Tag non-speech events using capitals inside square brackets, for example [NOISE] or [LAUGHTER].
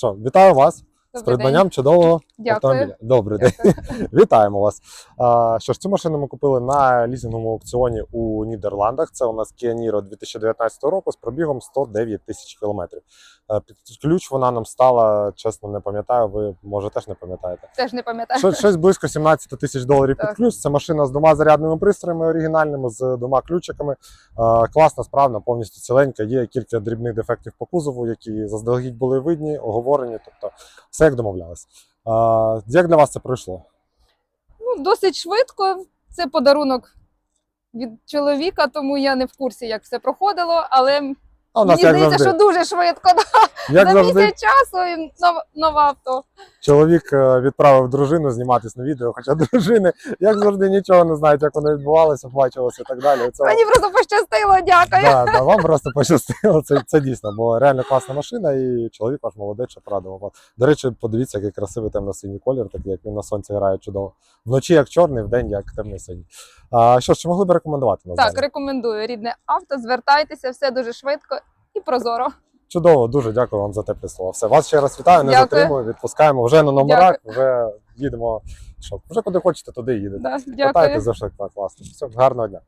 Що, вітаю вас з придбанням чудового Дякую. автомобіля. Добрий день. [LAUGHS] Вітаємо вас. А, що ж, цю машину ми купили на лізинговому аукціоні у Нідерландах. Це у нас Kia Niro 2019 року з пробігом 109 тисяч кілометрів. Під ключ вона нам стала, чесно, не пам'ятаю, ви може теж не пам'ятаєте. Теж не пам'ятаю. Щось, щось близько 17 тисяч доларів під ключ. Це машина з двома зарядними пристроями оригінальними, з двома ключиками. Е, Класна, справна, повністю ціленька. Є кілька дрібних дефектів по кузову, які заздалегідь були видні, оговорені. Тобто все як домовлялись. Як для вас це пройшло? Ну, досить швидко. Це подарунок від чоловіка, тому я не в курсі, як все проходило, але А у нас мені як здається, завжди, що дуже швидко. Да. як За завжди, місяць часу і нов- нове авто. чоловік е, відправив дружину зніматись на відео, хоча [LAUGHS] дружини, як завжди, нічого не знають, як воно відбувалося, бачилося і так далі. Це Мені просто пощастило, дякую. Да, да, вам просто пощастило. Це, це дійсно, бо реально класна машина, і чоловік ваш молодець, що порадував вас. До речі, подивіться, який красивий темно-синій колір, такий як він на сонці грає чудово. Вночі як чорний, вдень як темно-синій. А що ж, чи могли б рекомендувати нас? Так, рекомендую рідне авто. Звертайтеся, все дуже швидко і прозоро. Чудово, дуже дякую вам за теплі слова. Все, вас ще раз вітаю, не Дякую. затримую, відпускаємо вже на номерах, вже їдемо. Що, вже куди хочете, туди їдете. Да, дякую. завжди класно. Все, гарного дня.